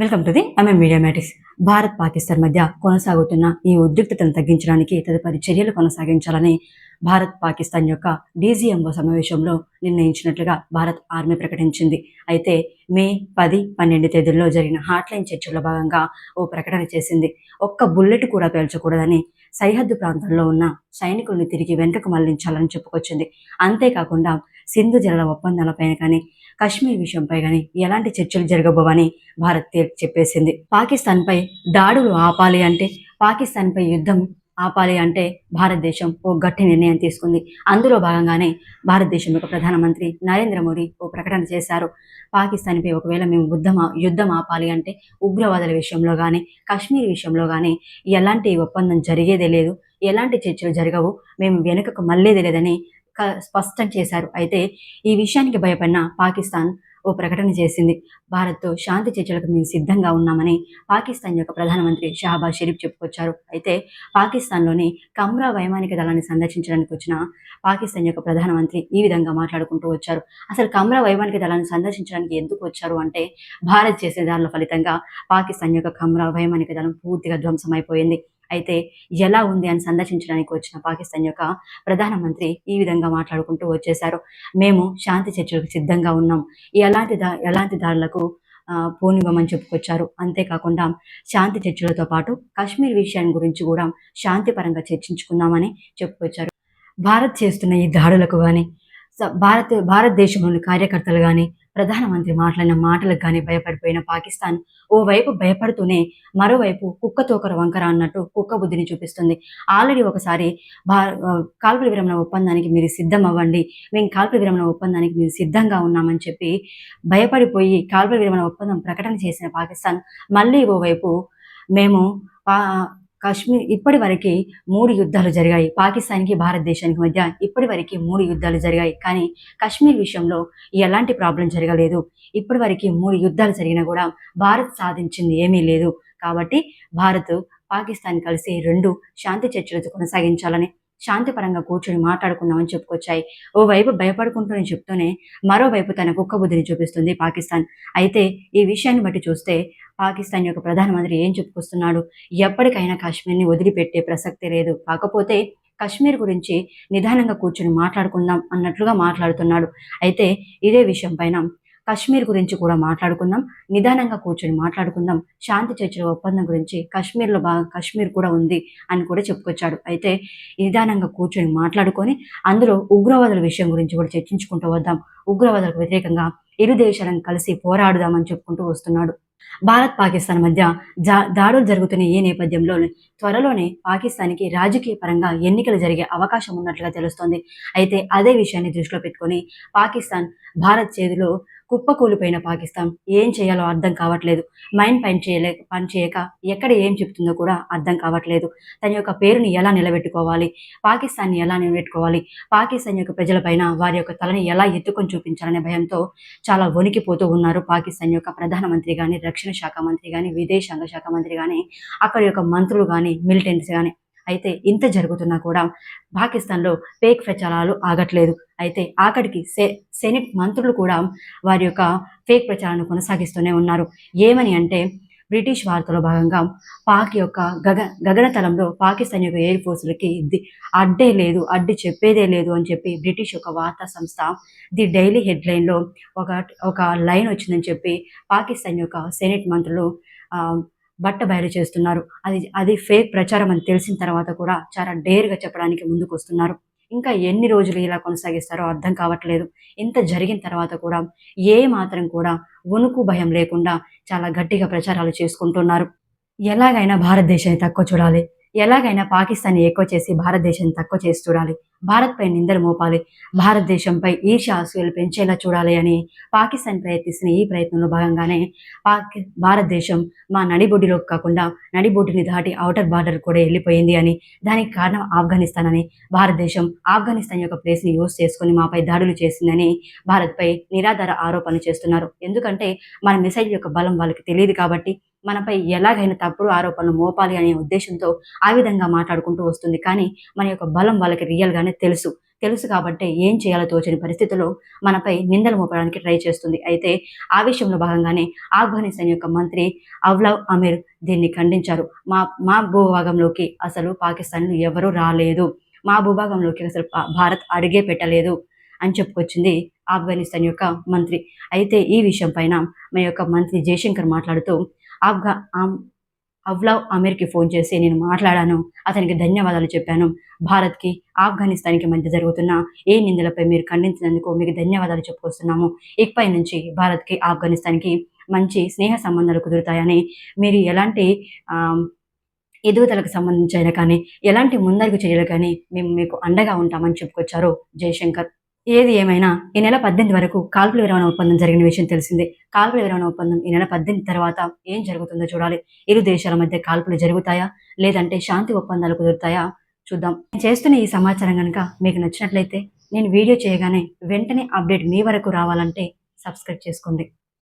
Welcome to the MM media matics Bharat Pakistan మధ్య కొనసాగుతున్న ఈ ఉద్రిక్తతను తగ్గించడానికి తదుపరి చర్యలు కొనసాగించాలని భారత్ పాకిస్తాన్ యొక్క డీజీఎంఓ సమావేశంలో నిర్ణయించినట్లుగా భారత్ ఆర్మీ ప్రకటించింది. అయితే మే పది పన్నెండు తేదీల్లో జరిగిన హాట్లైన్ చర్చల్లో భాగంగా ఓ ప్రకటన చేసింది. ఒక్క బుల్లెట్ కూడా పేల్చకూడదని సరిహద్దు ప్రాంతాల్లో ఉన్న సైనికుల్ని తిరిగి వెనుకకు మళ్ళించాలని చెప్పుకొచ్చింది. అంతేకాకుండా సింధు జల ఒప్పందాలపైన కానీ కశ్మీర్ విషయంపై కానీ ఎలాంటి చర్చలు జరగబోవని భారత్ చెప్పేసింది. పాకిస్తాన్పై దాడులు ఆపాలి అంటే పాకిస్తాన్పై యుద్ధం ఆపాలి అంటే భారతదేశం ఓ గట్టి నిర్ణయం తీసుకుంది. అందులో భాగంగానే భారతదేశం యొక్క ప్రధానమంత్రి నరేంద్ర మోడీ ఓ ప్రకటన చేశారు. పాకిస్తాన్పై ఒకవేళ మేము యుద్ధం యుద్ధం ఆపాలి అంటే ఉగ్రవాదుల విషయంలో కానీ కాశ్మీర్ విషయంలో కానీ ఎలాంటి ఒప్పందం జరిగేదే లేదు. ఎలాంటి చర్చలు జరగవు. మేము వెనుకకు మళ్ళేది లేదని స్పష్టం చేశారు. అయితే ఈ విషయానికి భయపడిన పాకిస్తాన్ ఓ ప్రకటన చేసింది. భారత్తో శాంతి చర్చలకు మేము సిద్ధంగా ఉన్నామని పాకిస్తాన్ యొక్క ప్రధానమంత్రి షహబాజ్ షరీఫ్ చెప్పుకొచ్చారు. అయితే పాకిస్తాన్లోని కమ్రా వైమానిక దళాన్ని సందర్శించడానికి వచ్చిన పాకిస్తాన్ యొక్క ప్రధానమంత్రి ఈ విధంగా మాట్లాడుకుంటూ వచ్చారు. అసలు కమ్రా వైమానిక దళాన్ని సందర్శించడానికి ఎందుకు వచ్చారు? అంటే భారత్ చేసే దానిలో ఫలితంగా పాకిస్తాన్ యొక్క కమ్రా వైమానిక దళం పూర్తిగా ధ్వంసమైపోయింది. అయితే ఎలా ఉంది అని సందర్శించడానికి వచ్చిన పాకిస్తాన్ యొక్క ప్రధానమంత్రి ఈ విధంగా మాట్లాడుకుంటూ వచ్చేశారు. మేము శాంతి చర్చలకు సిద్ధంగా ఉన్నాం. ఎలాంటి దా ఎలాంటి దారులకు పోనివ్వమని చెప్పుకొచ్చారు. అంతేకాకుండా శాంతి చర్చలతో పాటు కాశ్మీర్ విషయాన్ని గురించి కూడా శాంతిపరంగా చర్చించుకుందామని చెప్పుకొచ్చారు. భారత్ చేస్తున్న ఈ దాడులకు కానీ భారత భారతదేశంలోని కార్యకర్తలు కానీ ప్రధానమంత్రి మాట్లాడిన మాటలకు కానీ భయపడిపోయిన పాకిస్తాన్ ఓవైపు భయపడుతూనే మరోవైపు కుక్క తోకర వంకర అన్నట్టు కుక్క బుద్ధిని చూపిస్తుంది. ఆల్రెడీ ఒకసారి భా కాల్పుల విరమణ ఒప్పందానికి మీరు సిద్ధం అవ్వండి మేము కాల్పుల విరమణ ఒప్పందానికి మీరు సిద్ధంగా ఉన్నామని చెప్పి భయపడిపోయి కాల్పుల విరమణ ఒప్పందం ప్రకటన చేసిన పాకిస్తాన్ మళ్ళీ ఓవైపు మేము కాశ్మీర్ ఇప్పటి వరకు మూడు యుద్ధాలు జరిగాయి. పాకిస్తాన్కి భారతదేశానికి మధ్య ఇప్పటి వరకు మూడు యుద్ధాలు జరిగాయి. కానీ కాశ్మీర్ విషయంలో ఎలాంటి ప్రాబ్లం జరగలేదు. ఇప్పటి వరకు మూడు యుద్ధాలు జరిగినా కూడా భారత్ సాధించింది ఏమీ లేదు. కాబట్టి భారత్ పాకిస్తాన్ కలిసి రెండు శాంతి చర్చలు కొనసాగించాలని శాంతిపరంగా కూర్చొని మాట్లాడుకుందామని చెప్పుకొచ్చాయి. ఓవైపు భయపడుకుంటూనే చెప్తూనే మరోవైపు తన కుక్క బుద్ధిని చూపిస్తుంది పాకిస్తాన్. అయితే ఈ విషయాన్ని బట్టి చూస్తే పాకిస్తాన్ యొక్క ప్రధానమంత్రి ఏం చెప్పుకొస్తున్నాడు? ఎప్పటికైనా కాశ్మీర్ని వదిలిపెట్టే ప్రసక్తి లేదు. కాకపోతే కాశ్మీర్ గురించి నిదానంగా కూర్చొని మాట్లాడుకుందాం అన్నట్లుగా మాట్లాడుతున్నాడు. అయితే ఇదే విషయం పైన కాశ్మీర్ గురించి కూడా మాట్లాడుకుందాం. నిదానంగా కూర్చొని మాట్లాడుకుందాం. శాంతి చర్చల ఒప్పందం గురించి కాశ్మీర్లో బాగా కాశ్మీర్ కూడా ఉంది అని కూడా చెప్పుకొచ్చాడు. అయితే నిదానంగా కూర్చొని మాట్లాడుకొని అందులో ఉగ్రవాదుల విషయం గురించి కూడా చర్చించుకుంటూ వద్దాం. ఉగ్రవాదులకు వ్యతిరేకంగా ఇరు దేశాలను కలిసి పోరాడుదామని చెప్పుకుంటూ వస్తున్నాడు. భారత్ పాకిస్తాన్ మధ్య దాడులు జరుగుతున్న ఈ నేపథ్యంలో త్వరలోనే పాకిస్తాన్కి రాజకీయ పరంగా ఎన్నికలు జరిగే అవకాశం ఉన్నట్లుగా తెలుస్తోంది. అయితే అదే విషయాన్ని దృష్టిలో పెట్టుకొని పాకిస్తాన్ భారత్ చేతిలో కుప్పకూలిపోయిన పాకిస్తాన్ ఏం చేయాలో అర్థం కావట్లేదు. మైండ్ పని చేయలే పని చేయక ఎక్కడ ఏం చెప్తుందో కూడా అర్థం కావట్లేదు. తన యొక్క పేరుని ఎలా నిలబెట్టుకోవాలి? పాకిస్తాన్ని ఎలా నిలబెట్టుకోవాలి? పాకిస్తాన్ యొక్క ప్రజలపైన వారి యొక్క తలని ఎలా ఎత్తుకొని చూపించాలనే భయంతో చాలా వణికిపోతూ ఉన్నారు పాకిస్తాన్ యొక్క ప్రధానమంత్రి కానీ రక్షణ శాఖ మంత్రి కానీ విదేశాంగ శాఖ మంత్రి కానీ అక్కడ యొక్క మంత్రులు కానీ మిలిటెంట్స్ కానీ అయితే ఇంత జరుగుతున్నా కూడా పాకిస్తాన్లో ఫేక్ ప్రచారాలు ఆగట్లేదు. అయితే అక్కడికి సె సెనెట్ మంత్రులు కూడా వారి యొక్క ఫేక్ ప్రచారాన్ని కొనసాగిస్తూనే ఉన్నారు. ఏమని అంటే బ్రిటిష్ వార్తలో భాగంగా పాక్ యొక్క గగ గగనతలంలో పాకిస్తాన్ యొక్క ఎయిర్ ఫోర్సులకి ది- అడ్డే లేదు అడ్డు చెప్పేదే లేదు అని చెప్పి బ్రిటిష్ యొక్క వార్తా సంస్థ ది డైలీ హెడ్లైన్లో ఒక ఒక లైన్ వచ్చిందని చెప్పి పాకిస్తాన్ యొక్క సెనెట్ మంత్రులు బట్ట బయలు చేస్తున్నారు. అది అది ఫేక్ ప్రచారం అని తెలిసిన తర్వాత కూడా చాలా డేర్గా చెప్పడానికి ముందుకు వస్తున్నారు ఇంకా ఎన్ని రోజులు ఇలా కొనసాగిస్తారో అర్థం కావట్లేదు. ఇంత జరిగిన తర్వాత కూడా ఏ మాత్రం కూడా వణుకు భయం లేకుండా చాలా గట్టిగా ప్రచారాలు చేసుకుంటున్నారు. ఎలాగైనా భారతదేశాన్ని తక్కువ చూడాలి. ఎలాగైనా పాకిస్తాన్ని ఎక్కువ చేసి భారతదేశాన్ని తక్కువ చేసి చూడాలి. భారత్పై నిందలు మోపాలి. భారతదేశంపై ఈర్ష్య ఆశయాలు పెంచేలా చూడాలి అని పాకిస్తాన్ ప్రయత్నిస్తున్న ఈ ప్రయత్నంలో భాగంగానే పాకి భారతదేశం మా నడిబొడ్డులోకి కాకుండా నడిబొడ్డుని దాటి అవుటర్ బార్డర్ కూడా వెళ్ళిపోయింది అని దానికి కారణం ఆఫ్ఘనిస్తాన్ అని భారతదేశం ఆఫ్ఘనిస్తాన్ యొక్క ప్లేస్ని యూజ్ చేసుకొని మాపై దాడులు చేసిందని భారత్పై నిరాధార ఆరోపణలు చేస్తున్నారు. ఎందుకంటే మన మిసైల్ యొక్క బలం వాళ్ళకి తెలియదు కాబట్టి మనపై ఎలాగైనా తప్పుడు ఆరోపణలు మోపాలి అనే ఉద్దేశంతో ఆ విధంగా మాట్లాడుకుంటూ వస్తుంది. కానీ మన యొక్క బలం వాళ్ళకి రియల్గానే తెలుసు. తెలుసు కాబట్టి ఏం చేయాలో తోచని పరిస్థితుల్లో మనపై నిందలు మోపడానికి ట్రై చేస్తుంది. అయితే ఆ విషయంలో భాగంగానే ఆఫ్ఘనిస్తాన్ యొక్క మంత్రి అవ్లవ్ అమీర్ దీన్ని ఖండించారు. మా మా భూభాగంలోకి అసలు పాకిస్తాన్ ఎవరూ రాలేదు. మా భూభాగంలోకి అసలు భారత్ అడిగే పెట్టలేదు అని చెప్పుకొచ్చింది ఆఫ్ఘనిస్తాన్ యొక్క మంత్రి. అయితే ఈ విషయం పైన మా యొక్క మంత్రి జయశంకర్ మాట్లాడుతూ ఆఫ్ఘా అవ్లవ్ అమీర్కి ఫోన్ చేసి నేను మాట్లాడాను. అతనికి ధన్యవాదాలు చెప్పాను. భారత్కి ఆఫ్ఘనిస్తాన్కి మధ్య జరుగుతున్న ఏ నిందలపై మీరు ఖండించినందుకు మీకు ధన్యవాదాలు చెప్పుకొస్తున్నాము. ఇకపై నుంచి భారత్కి ఆఫ్ఘనిస్తాన్కి మంచి స్నేహ సంబంధాలు కుదురుతాయని మీరు ఎలాంటి ఎదుగుదలకు ఎదుగుదలకు అయినా కానీ ఎలాంటి ముందడుగు చర్యలు కానీ మేము మీకు అండగా ఉంటామని చెప్పుకొచ్చారు జయశంకర్. ఏది ఏమైనా ఈ నెల పద్దెనిమిది వరకు కాల్పుల విరమణ ఒప్పందం జరిగిన విషయం తెలిసిందే. కాల్పుల విరమణ ఒప్పందం ఈ నెల పద్దెనిమిది తర్వాత ఏం జరుగుతుందో చూడాలి. ఇరు దేశాల మధ్య కాల్పులు జరుగుతాయా? లేదంటే శాంతి ఒప్పందాలు కుదురుతాయా? చూద్దాం. నేను చేస్తున్న ఈ సమాచారం కనుక మీకు నచ్చినట్లయితే నేను వీడియో చేయగానే వెంటనే అప్డేట్ మీ వరకు రావాలంటే సబ్స్క్రైబ్ చేసుకోండి.